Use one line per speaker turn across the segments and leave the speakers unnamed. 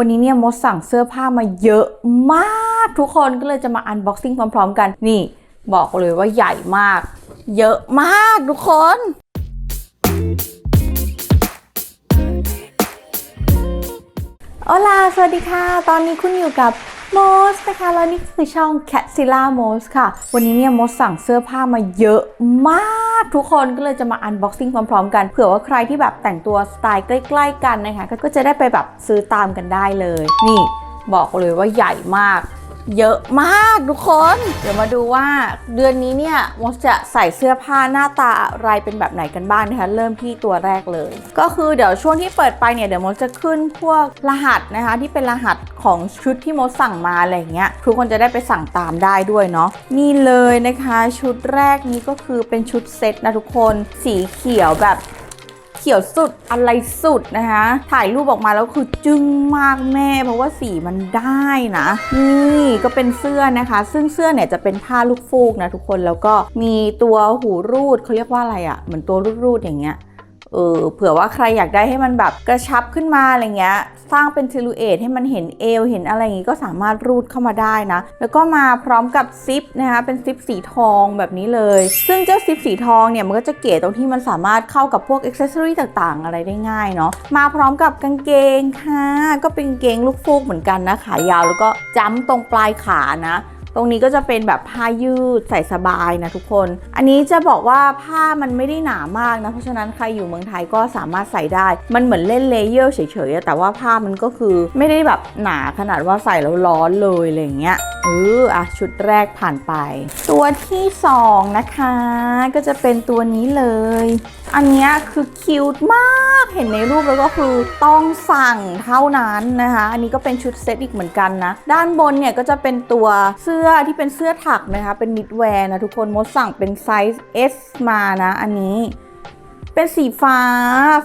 วันนี้เนี่ยมดสั่งเสื้อผ้ามาเยอะมากทุกคนก็เลยจะมาอันบ็อกซิ่งพร้อมๆ กันนี่ บอกเลยว่าใหญ่มาก เยอะมากทุกคนโอลาสวัสดีค่ะ ตอนนี้คุณอยู่กับ โมสนะคะแล้วนี่คือช่อง Catzilla m o s ค่ะ วันนี้เนี่ยโมสสั่งเสื้อผ้ามาเยอะมากทุกคนก็เลยจะมาอันบ็อกซิ่งพร้อมๆกันเผื่อว่าใครที่แบบแต่งตัวสไตล์ใกล้ ๆ กันนะคะก็จะได้ไปแบบซื้อตามกันได้เลย นี่บอกเลยว่าใหญ่มาก เยอะมากทุกคน เดี๋ยวมาดูว่าเดือนนี้เนี่ยมดจะใส่เสื้อผ้าหน้าตาอะไรเป็นแบบไหนกันบ้างนะคะ เริ่มที่ตัวแรกเลย ก็คือเดี๋ยวช่วงที่เปิดไปเนี่ยเดี๋ยวมดจะขึ้นพวกรหัสนะคะ ที่เป็นรหัสของชุดที่มดสั่งมาอะไรเงี้ยทุกคนจะได้ไปสั่งตามได้ด้วยเนาะนี่เลยนะคะ ชุดแรกนี้ก็คือเป็นชุดเซ็ตนะทุกคน สีเขียวแบบ ขียวสุดอะไรสุดนะคะ ถ่ายรูปออกมาแล้วคือจึ้งมากแม่ เพราะว่าสีมันได้นะนี่ก็เป็นเสื้อนะคะ ซึ่งเสื้อเนี่ยจะเป็นผ้าลูกฟูกนะทุกคนแล้วก็มีตัวหูรูดเขาเรียกว่าอะไรอะ่ะเหมือนตัวรูดๆอย่างเงี้ย เออเผื่อว่าใครอยากได้ให้มันแบบกระชับขึ้นมาอะไรเงี้ย สร้างเป็นซิลูเอทให้มันเห็นเอวเห็นอะไรอย่างงี้ก็สามารถรูดเข้ามาได้นะ แล้วก็มาพร้อมกับซิปนะคะเป็นซิปสีทองแบบนี้เลย ซึ่งเจ้าซิปสีทองเนี่ยมันก็จะเก๋ตรงที่มันสามารถเข้ากับพวกอ็อกเซสซอรี่ต่างๆ อะไรได้ง่ายเนาะมาพร้อมกับกางเกงค่ะก็เป็นกางเกงลูกฟูกเหมือนกันนะขายาวแล้วก็จ้ำตรงปลายขานะ ตรงนี้ก็จะเป็นแบบผ้ายืดใส่สบายนะทุกคน อันนี้จะบอกว่าผ้ามันไม่ได้หนามากนะ เพราะฉะนั้นใครอยู่เมืองไทยก็สามารถใส่ได้ มันเหมือนเล่นเลเยอร์เฉยๆแต่ว่าผ้ามันก็คือไม่ได้แบบหนาขนาดว่าใส่แล้วร้อนเลยอะไรอย่างเงี้ย เอออะชุดแรกผ่านไป ตัวที่สองนะคะ ก็จะเป็นตัวนี้เลย อันนี้คือคิวต์มากเห็นในรูปแล้วก็คือต้องสั่งเท่านั้นนะคะ อันนี้ก็เป็นชุดเซตอีกเหมือนกันนะ ด้านบนเนี่ยก็จะเป็นตัวเสื้อที่เป็นเสื้อถักนะคะ เป็นมิดแวร์นะทุกคนมดสั่งเป็นไซส์ S มานะ อันนี้ เป็นสีฟ้า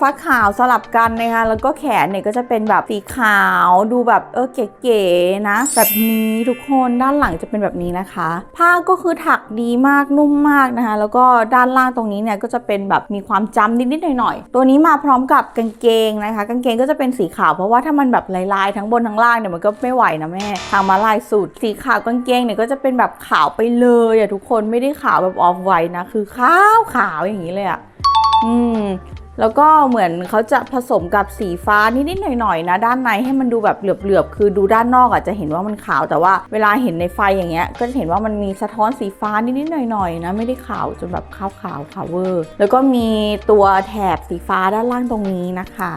ฟ้าขาวสลับกันนะคะแล้วก็แขนเนี่ยก็จะเป็นแบบสีขาวดูแบบเออเก๋ๆนะ แบบนี้ทุกคนด้านหลังจะเป็นแบบนี้นะคะ ผ้าก็คือถักดีมากนุ่มมากนะคะ แล้วก็ด้านล่างตรงนี้เนี่ยก็จะเป็นแบบมีความจำนิดๆหน่อยๆตัวนี้มาพร้อมกับกางเกงนะคะ กางเกงก็จะเป็นสีขาวเพราะว่าถ้ามันแบบลายๆทั้งบนทั้งล่างเนี่ยมันก็ไม่ไหวนะแม่ทางมาลายสุดสีขาวกางเกงเนี่ยก็จะเป็นแบบขาวไปเลยอะทุกคนไม่ได้ขาวแบบออฟไวท์นะคือขาวขาวอย่างนี้เลยอะ อืมแล้วก็เหมือนเขาจะผสมกับสีฟ้านิดๆหน่อยๆนะ ด้านในให้มันดูแบบเหลือบๆ คือดูด้านนอกอาจจะเห็นว่ามันขาวแต่ว่าเวลาเห็นในไฟอย่างเงี้ย ก็จะเห็นว่ามันมีสะท้อนสีฟ้านิดๆหน่อยๆนะไม่ได้ขาวจนแบบขาวขาวขาวเวอร์แล้วก็มีตัวแถบสีฟ้าด้านล่างตรงนี้นะคะ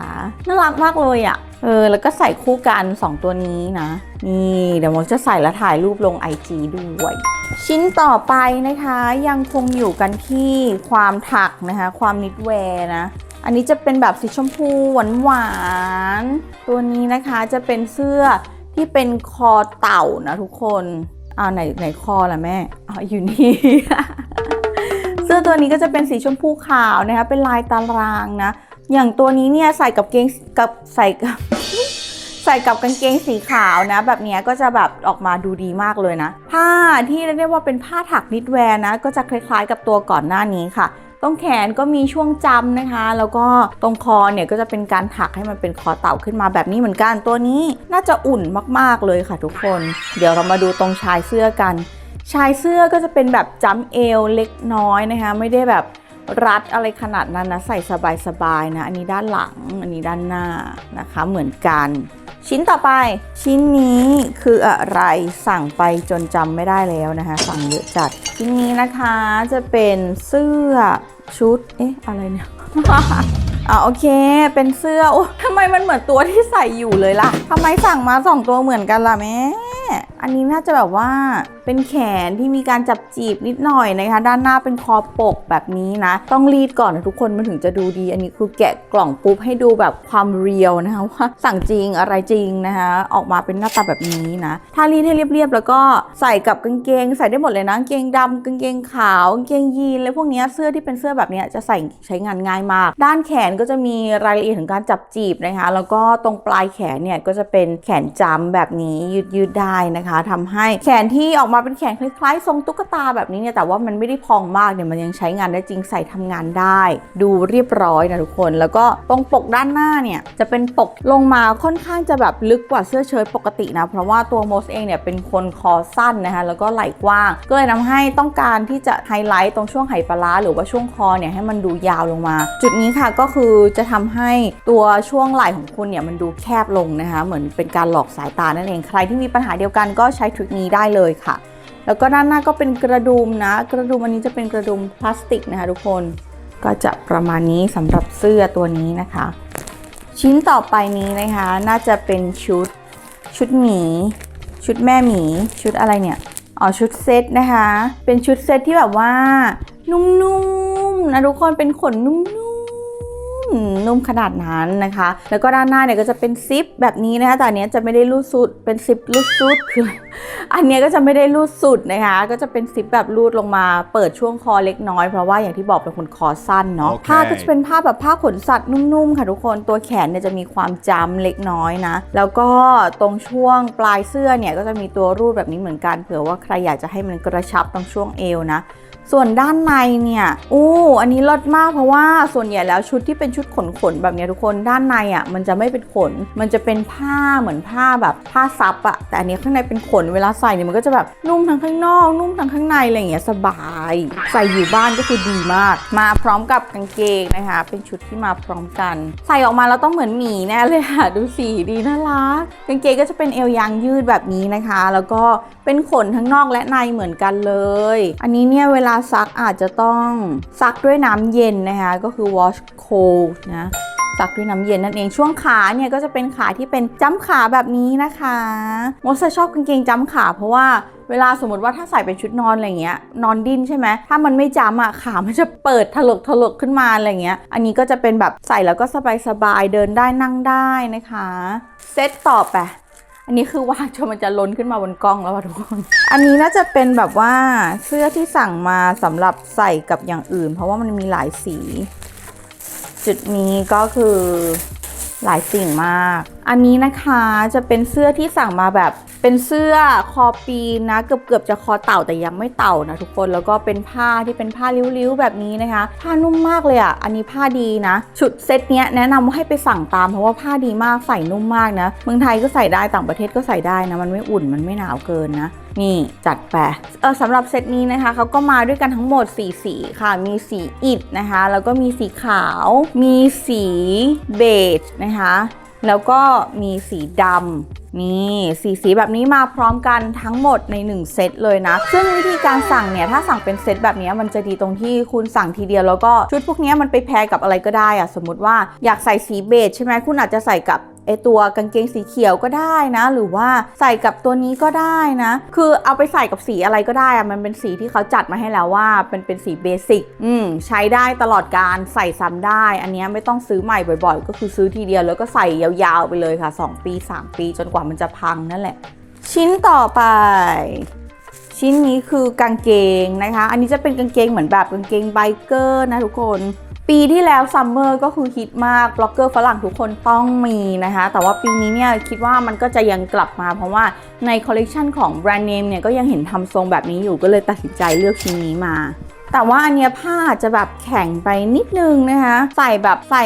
น่ารักมากเลยอะ่ะ เออแล้วก็ใส่คู่กัน 2 ตัวนี้นะ นี่เดี๋ยวมดจะใส่แล้วถ่ายรูปลง IG ด้วย ชิ้นต่อไปนะคะยังคงอยู่กันที่ความถักนะคะ ความนิดแวร์นะ อันนี้จะเป็นแบบสีชมพูหวานหวานตัวนี้นะคะจะเป็นเสื้อที่เป็นคอเต่านะทุกคนอ้าวไหนไหนคอล่ะแม่อ๋ออยู่นี่ เสื้อตัวนี้ก็จะเป็นสีชมพูขาวนะคะเป็นลายตารางนะ อย่างตัวนี้เนี่ยใส่กับเกงกับใส่กับใส่กับกางเกงสีขาวนะ แบบนี้ก็จะแบบออกมาดูดีมากเลยนะ ผ้าที่เรียกว่าเป็นผ้าถักนิดแวร์นะ ก็จะคล้ายๆกับตัวก่อนหน้านี้ค่ะ ตรงแขนก็มีช่วงจำนะคะ แล้วก็ตรงคอเนี่ยก็จะเป็นการถักให้มันเป็นคอเต่าขึ้นมาแบบนี้เหมือนกันตัวนี้น่าจะอุ่นมากๆเลยค่ะทุกคน เดี๋ยวเรามาดูตรงชายเสื้อกัน ชายเสื้อก็จะเป็นแบบจำเอวเล็กน้อยนะคะ ไม่ได้แบบ รัดอะไรขนาดนั้นนะใส่สบายๆนะ อันนี้ด้านหลัง อันนี้ด้านหน้านะคะเหมือนกัน ชิ้นต่อไป ชิ้นนี้คืออะไรสั่งไปจนจำไม่ได้แล้วนะคะ สั่งเยอะจัด ชิ้นนี้นะคะจะเป็นเสื้อชุด เอ๊ะ อะไรเนี่ย อ่าโอเค เป็นเสื้อโอ้ทำไมมันเหมือนตัวที่ใส่อยู่เลยล่ะทำไมสั่งมาสองตัวเหมือนกันล่ะแม่อันนี้น่าจะแบบว่าเป็นแขนที่มีการจับจีบนิดหน่อยนะคะ ด้านหน้าเป็นคอปกแบบนี้นะ ต้องรีดก่อนนะทุกคนมันถึงจะดูดี อันนี้คือแกะกล่องปุ๊บให้ดูแบบความเรียวนะคะว่าสั่งจริงอะไรจริงนะคะออกมาเป็นหน้าตาแบบนี้นะ ถ้ารีดให้เรียบๆแล้วก็ใส่กับกางเกง ใส่ได้หมดเลยนะกางเกงดำกางเกงขาวกางเกงยีนอะไรพวกนี้เสื้อที่เป็นเสื้อแบบนี้จะใส่ใช้งานง่ายมาก ด้านแขนก็จะมีรายละเอียดของการจับจีบนะคะ แล้วก็ตรงปลายแขนเนี่ยก็จะเป็นแขนจ้ำแบบนี้ยืดยืดได้นะคะทำให้แขนที่ออกมาเป็นแขนคล้ายๆ ทรงตุ๊กตาแบบนี้เนี่ยแต่ว่ามันไม่ได้พองมากเนี่ยมันยังใช้งานได้จริงใส่ทำงานได้ ดูเรียบร้อยนะทุกคน แล้วก็ตรงปกด้านหน้าเนี่ยจะเป็นปกลงมาค่อนข้างจะแบบลึกกว่าเสื้อเชิ้ตปกตินะเพราะว่าตัวโมสเองเนี่ยเป็นคนคอสั้นนะคะแล้วก็ไหล่กว้าง ก็เลยทำให้ต้องการที่จะไฮไลท์ตรงช่วงไหปลาร้าหรือว่าช่วงคอเนี่ยให้มันดูยาวลงมา จุดนี้ค่ะก็คือือจะทำให้ตัวช่วงไหล่ของคุณเนี่ยมันดูแคบลงนะคะ เหมือนเป็นการหลอกสายตานั่นเอง ใครที่มีปัญหาเดียวกันก็ใช้ทริคนี้ได้เลยค่ะ แล้วก็ด้านหน้าก็เป็นกระดุมนะ กระดุมอันนี้จะเป็นกระดุมพลาสติกนะคะทุกคน ก็จะประมาณนี้สำหรับเสื้อตัวนี้นะคะ ชิ้นต่อไปนี้นะคะ น่าจะเป็นชุดชุดหมี ชุดแม่หมี ชุดอะไรเนี่ยอ๋อชุดเซตนะคะ เป็นชุดเซตที่แบบว่านุ่มๆนะทุกคนเป็นขนนุ่มๆ นุ่มขนาดนั้นนะคะ แล้วก็ด้านหน้าเนี่ยก็จะเป็นซิปแบบนี้นะคะแต่อันเนี้ยจะไม่ได้รูดสุดเป็นซิปรูดสุดคืออันเนี้ยก็จะไม่ได้รูดสุดนะคะ ก็จะเป็นซิปแบบรูดลงมาเปิดช่วงคอเล็กน้อยเพราะว่าอย่างที่บอกเป็นคนคอสั้นเนาะ
โอเค
ผ้าก็จะเป็นผ้าแบบผ้าขนสัตว์นุ่มๆค่ะทุกคนตัวแขนเนี่ยจะมีความจำเล็กน้อยนะ แล้วก็ตรงช่วงปลายเสื้อเนี่ยก็จะมีตัวรูดแบบนี้เหมือนกันเผื่อว่าใครอยากจะให้มันกระชับตรงช่วงเอวนะ ส่วนด้านในเนี่ยอู้อันนี้ลดมากเพราะว่าส่วนใหญ่แล้วชุดที่เป็นชุดขนขนแบบเนี้ยทุกคนด้านในอะมันจะไม่เป็นขน มันจะเป็นผ้าเหมือนผ้าแบบผ้าซับอะแต่อันนี้ข้างในเป็นขนเวลาใส่เนี่ยมันก็จะแบบนุ่มทั้งข้างนอก นุ่มทั้งข้างในอะไรอย่างเงี้ยสบาย ใส่อยู่บ้านก็คือดีมาก มาพร้อมกับกางเกงนะคะ เป็นชุดที่มาพร้อมกัน ใส่ออกมาแล้วต้องเหมือนหมีแน่เลยค่ะดูสีดีน่ารักกางเกงก็จะเป็นเอวยางยืดแบบนี้นะคะ แล้วก็เป็นขนทั้งนอกและในเหมือนกันเลย อันนี้เนี่ยเวลาซักอาจจะต้องซักด้วยน้ำเย็นนะคะ ก็คือ wash cold นะซักด้วยน้ำเย็นนั่นเองช่วงขาเนี่ยก็จะเป็นขาที่เป็นจ้ำขาแบบนี้นะคะโมสชอบกางเกงจ้ำขาเพราะว่าเวลาสมมติว่าถ้าใส่เป็นชุดนอนอะไรเงี้ยนอนดิ้นใช่ไหมถ้ามันไม่จ้ำอะขามันจะเปิดถลกถลกขึ้นมาอะไรเงี้ย อันนี้ก็จะเป็นแบบใส่แล้วก็สบายๆเดินได้นั่งได้นะคะ เซตต่อไป อันนี้คือวางจนมันจะล้นขึ้นมาบนกล้องแล้วอะทุกคน อันนี้น่าจะเป็นแบบว่าเสื้อที่สั่งมาสำหรับใส่กับอย่างอื่น เพราะว่ามันมีหลายสี จุดนี้ก็คือ หลายสิ่งมาก อันนี้นะคะจะเป็นเสื้อที่สั่งมาแบบเป็นเสื้อคอปีนนะเกือบเกือบจะคอเต่าแต่ยังไม่เต่านะทุกคนแล้วก็เป็นผ้าที่เป็นผ้าริ้วๆแบบนี้นะคะ ผ้านุ่มมากเลยอะ่ะอันนี้ผ้าดีนะชุดเซตเนี้ยแนะนำว่าให้ไปสั่งตามเพราะว่าผ้าดีมากใส่นุ่มมากนะเมืองไทยก็ใส่ได้ต่างประเทศก็ใส่ได้นะมันไม่อุ่นมันไม่หนาวเกินนะ นี่จัดไปเออสำหรับเซตนี้นะคะเขาก็มาด้วยกันทั้งหมด 4 สีค่ะ มีสีอิฐนะคะ แล้วก็มีสีขาว มีสีเบจนะคะ แล้วก็มีสีดำนี่สีสีแบบนี้มาพร้อมกันทั้งหมดใน 1 เซตเลยนะ ซึ่งวิธีการสั่งเนี่ย ถ้าสั่งเป็นเซตแบบนี้มันจะดีตรงที่คุณสั่งทีเดียวแล้วก็ชุดพวกนี้มันไปแพรกับอะไรก็ได้อะสมมติว่าอยากใส่สีเบจใช่ไหมคุณอาจจะใส่กับ ไอตัวกางเกงสีเขียวก็ได้นะ หรือว่าใส่กับตัวนี้ก็ได้นะ คือเอาไปใส่กับสีอะไรก็ได้อะมันเป็นสีที่เขาจัดมาให้แล้วว่าเป็นเป็นสีเบสิกอืมใช้ได้ตลอดการใส่ซ้ำได้ อันนี้ไม่ต้องซื้อใหม่บ่อยๆ ก็คือซื้อทีเดียวแล้วก็ใส่ยาวๆไปเลยค่ะ 2 ปี 3 ปีจนกว่ามันจะพังนั่นแหละ ชิ้นต่อไปชิ้นนี้คือกางเกงนะคะ อันนี้จะเป็นกางเกงเหมือนแบบกางเกงไบเกอร์นะทุกคน ปีที่แล้วซัมเมอร์ก็คือฮิตมากบล็อกเกอร์ฝรั่งทุกคนต้องมีนะคะ แต่ว่าปีนี้เนี่ยคิดว่ามันก็จะยังกลับมา เพราะว่าในคอลเลกชันของแบรนด์เนมเนี่ยก็ยังเห็นทำทรงแบบนี้อยู่ก็เลยตัดสินใจเลือกชิ้นนี้มา แต่ว่าอันเนี้ยผ้าจะแบบแข็งไปนิดนึงนะคะ ใส่แบบใส่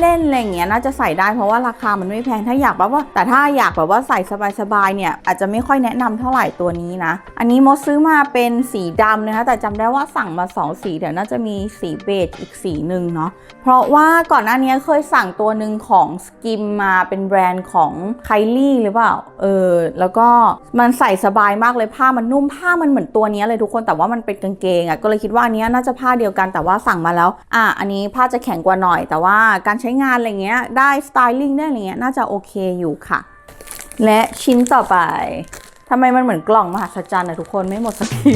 เล่นๆอะไรอย่างเงี้ยน่าจะใส่ได้เพราะว่าราคามันไม่แพงถ้าอยากแบบว่า แต่ถ้าอยากแบบว่าใส่สบายๆเนี่ยอาจจะไม่ค่อยแนะนำเท่าไหร่ตัวนี้นะ อันนี้มดซื้อมาเป็นสีดำนะคะ แต่จำได้ว่าสั่งมา 2 สีเดี๋ยวน่าจะมีสีเบจอีกสีหนึ่งเนาะเพราะว่าก่อนหน้านี้เคยสั่งตัวหนึ่งของสกิมมาเป็นแบรนด์ของไคลี่หรือเปล่าเออแล้วก็มันใส่สบายมากเลยผ้ามันนุ่มผ้ามันเหมือนตัวนี้เลยทุกคนแต่ว่ามันเป็นกางเกงอะ่ะก็เลยคิดว่าอันเนี้ยน่าจะผ้าเดียวกันแต่ว่าสั่งมาแล้ว อะอันนี้ผ้าจะแข็งกว่าหน่อย แต่ว่าการใช้งานอะไรเงี้ยได้สไตลิ่งได้อะไรเงี้ยน่าจะโอเคอยู่ค่ะ และชิ้นต่อไปทำไมมันเหมือนกล่องมหัศจรรย์นะทุกคนไม่หมดสักที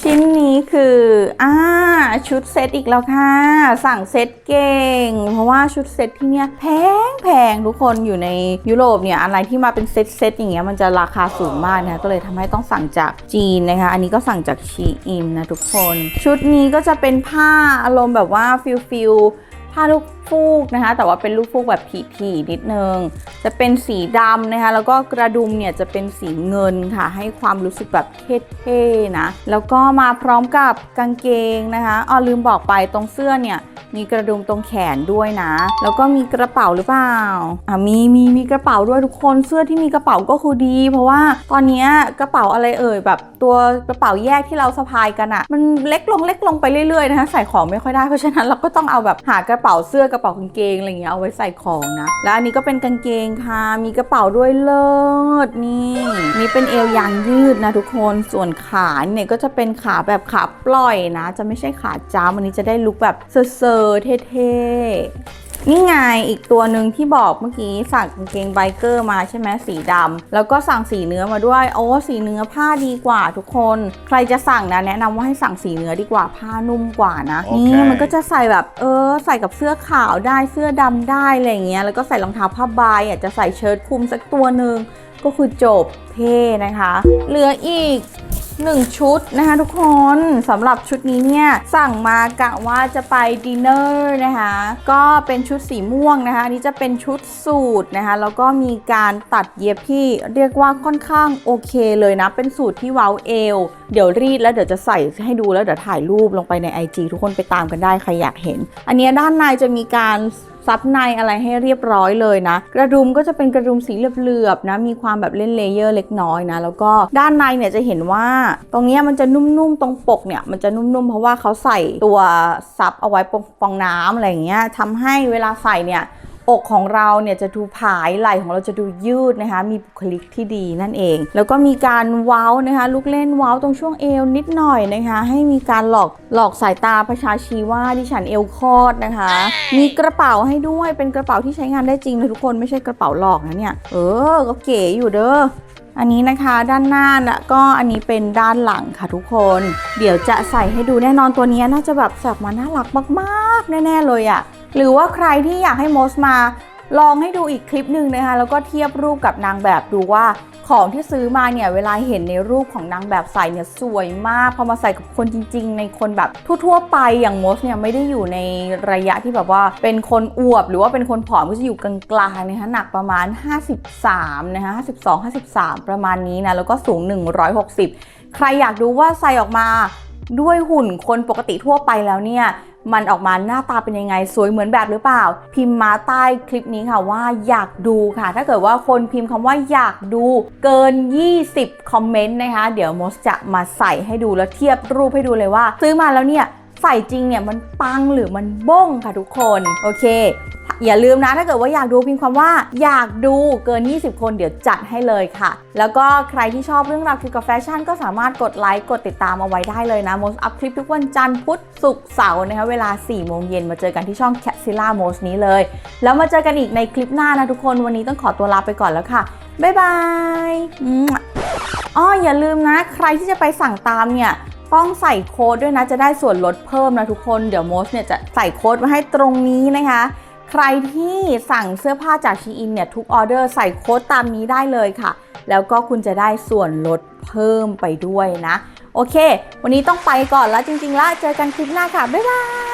ชิ้นนี้คืออ่า ชุดเซตอีกแล้วค่ะ สั่งเซตเก่ง เพราะว่าชุดเซตที่เนี้ยแพงแพงทุกคนอยู่ในยุโรปเนี่ยอะไรที่มาเป็นเซตเซตอย่างเงี้ยมันจะราคาสูงมากนะก็เลยทำให้ต้องสั่งจากจีนนะคะ อันนี้ก็สั่งจากชีอินนะทุกคน ชุดนี้ก็จะเป็นผ้าอารมณ์แบบว่าฟิลฟิลผ้าลูกฟูกนะคะ แต่ว่าเป็นลูกฟูกแบบผีๆนิดนึง จะเป็นสีดำนะคะ แล้วก็กระดุมเนี่ยจะเป็นสีเงินค่ะ ให้ความรู้สึกแบบเท่ๆนะ แล้วก็มาพร้อมกับกางเกงนะคะอ๋อลืมบอกไปตรงเสื้อเนี่ยมีกระดุมตรงแขนด้วยนะ แล้วก็มีกระเป๋าหรือเปล่า อะมีมีมีกระเป๋าด้วยทุกคน เสื้อที่มีกระเป๋าก็คือดี เพราะว่าตอนนี้กระเป๋าอะไรเอ่ยแบบตัวกระเป๋าแยกที่เราสะพายกันอะมันเล็กลงเล็กลงไปเรื่อยๆนะคะ ใส่ของไม่ค่อยได้ เพราะฉะนั้นเราก็ต้องเอาแบบหากระเป๋าเสื้อกระเป๋ากางเกงอะไรอย่างเงี้ยเอาไว้ใส่ของนะ แล้วอันนี้ก็เป็นกางเกงค่ะ มีกระเป๋าด้วยเลิศนี่นี่เป็นเอวยางยืดนะทุกคนส่วนขาเนี่ยก็จะเป็นขาแบบขาปล่อยนะ จะไม่ใช่ขาจ้ามอันนี้จะได้ลุคแบบเซอร์เท่ๆ นี่ไงอีกตัวหนึ่งที่บอกเมื่อกี้สั่งกางเกงไบเกอร์มาใช่ไหมสีดำแล้วก็สั่งสีเนื้อมาด้วย โอ้สีเนื้อผ้าดีกว่าทุกคน ใครจะสั่งนะ แนะนำว่าให้สั่งสีเนื้อดีกว่าผ้านุ่มกว่านะ
โอเค
นี่มันก็จะใส่แบบเออใส่กับเสื้อขาวได้เสื้อดำได้อะไรอย่างเงี้ยแล้วก็ใส่รองเท้าผ้าใบอะจะใส่เชิ้ตคลุมสักตัวหนึ่งก็คือจบเท่นะคะ เหลืออีก 1 ชุดนะคะทุกคนสำหรับชุดนี้เนี่ยสั่งมากะว่าจะไปดินเนอร์นะคะก็เป็นชุดสีม่วงนะคะนี้จะเป็นชุดสูทนะคะแล้วก็มีการตัดเย็บที่เรียกว่าค่อนข้างโอเคเลยนะ เป็นสูตรที่เว้าเอว เดี๋ยวรีดแล้วเดี๋ยวจะใส่ให้ดูแล้วเดี๋ยวถ่ายรูปลงไปใน IG ทุกคนไปตามกันได้ใครอยากเห็น อันเนี้ยด้านในจะมีการ ซับในอะไรให้เรียบร้อยเลยนะ กระดุมก็จะเป็นกระดุมสีเหลือบๆนะ มีความแบบเล่นเลเยอร์เล็กน้อยนะ แล้วก็ด้านในเนี่ยจะเห็นว่า ตรงนี้มันจะนุ่มๆตรงปกเนี่ย มันจะนุ่มๆ เพราะว่าเขาใส่ตัวซับเอาไว้ปองฟองน้ำอะไรอย่างเงี้ยทำให้เวลาใส่เนี่ย อกของเราเนี่ยจะดูผายไหล่ของเราจะดูยืดนะคะ มีบุคลิกที่ดีนั่นเอง แล้วก็มีการเว้านะคะ ลูกเล่นเว้าตรงช่วงเอวนิดหน่อยนะคะ ให้มีการหลอกหลอกสายตาประชาชีว่าดิฉันเอวคอดนะคะ มีกระเป๋าให้ด้วยเป็นกระเป๋าที่ใช้งานได้จริงเลยทุกคนไม่ใช่กระเป๋าหลอกนะเนี่ยเออก็เก๋อยู่เด้ออันนี้นะคะด้านหน้านะก็อันนี้เป็นด้านหลังค่ะทุกคน เดี๋ยวจะใส่ให้ดูแน่นอนตัวนี้น่าจะแบบสับมาน่ารักมากๆ แน่ๆเลยอะ หรือว่าใครที่อยากให้โมสมาลองให้ดูอีกคลิปหนึ่งนะคะแล้วก็เทียบรูปกับนางแบบดูว่าของที่ซื้อมาเนี่ยเวลาเห็นในรูปของนางแบบใส่เนี่ยสวยมากพอมาใส่กับคนจริง ๆ ในคนแบบทั่วๆไปอย่างโมสเนี่ยไม่ได้อยู่ในระยะที่แบบว่าเป็นคนอวบ หรือว่าเป็นคนผอมก็จะอยู่กลางๆนะคะหนักประมาณ 53นะคะ52 53 ประมาณนี้นะแล้วก็สูง 160 ใครอยากดูว่าใส่ออกมาด้วยหุ่นคนปกติทั่วไปแล้วเนี่ย มันออกมาหน้าตาเป็นยังไงสวยเหมือนแบบหรือเปล่า พิมพ์มาใต้คลิปนี้ค่ะว่าอยากดูค่ะ ถ้าเกิดว่าคนพิมพ์คำว่าอยากดูเกิน 20 คอมเมนต์นะคะ เดี๋ยวมสจะมาใส่ให้ดูแล้วเทียบรูปให้ดูเลยว่า ซื้อมาแล้วเนี่ย ใส่จริงเนี่ยมันปังหรือมันบ้งค่ะทุกคน โอเค อย่าลืมนะถ้าเกิดว่าอยากดูพิมพ์คำว่า อยากดูเกิน 20 คนเดี๋ยวจัดให้เลยค่ะ แล้วก็ใครที่ชอบเรื่องราวเกี่ยวกับแฟชั่นก็สามารถกดไลค์กดติดตามเอาไว้ได้เลยนะ Most อัพคลิปทุกวันจันทร์พุธศุกร์เสาร์นะคะเวลา 4 โมงเย็นมาเจอกันที่ช่อง Catzilla Most นี้เลย แล้วมาเจอกันอีกในคลิปหน้านะทุกคนวันนี้ต้องขอตัวลาไปก่อนแล้วค่ะบ๊ายบายอ้ออย่าลืมนะ ใครที่จะไปสั่งตามเนี่ย ต้องใส่โค้ดด้วยนะจะได้ส่วนลดเพิ่มนะทุกคนเดี๋ยวโมสเนี่ยจะใส่โค้ดมาให้ตรงนี้นะคะ ใครที่สั่งเสื้อผ้าจากชีอินเนี่ยทุกออเดอร์ใส่โค้ดตามนี้ได้เลยค่ะ แล้วก็คุณจะได้ส่วนลดเพิ่มไปด้วยนะ โอเค วันนี้ต้องไปก่อนแล้วจริงๆแล้วเจอกันคลิปหน้าค่ะ บ๊ายบาย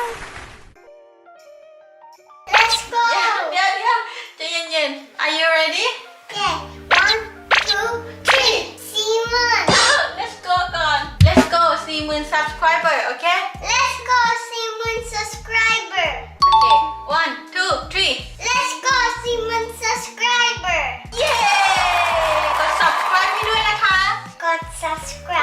subscribe.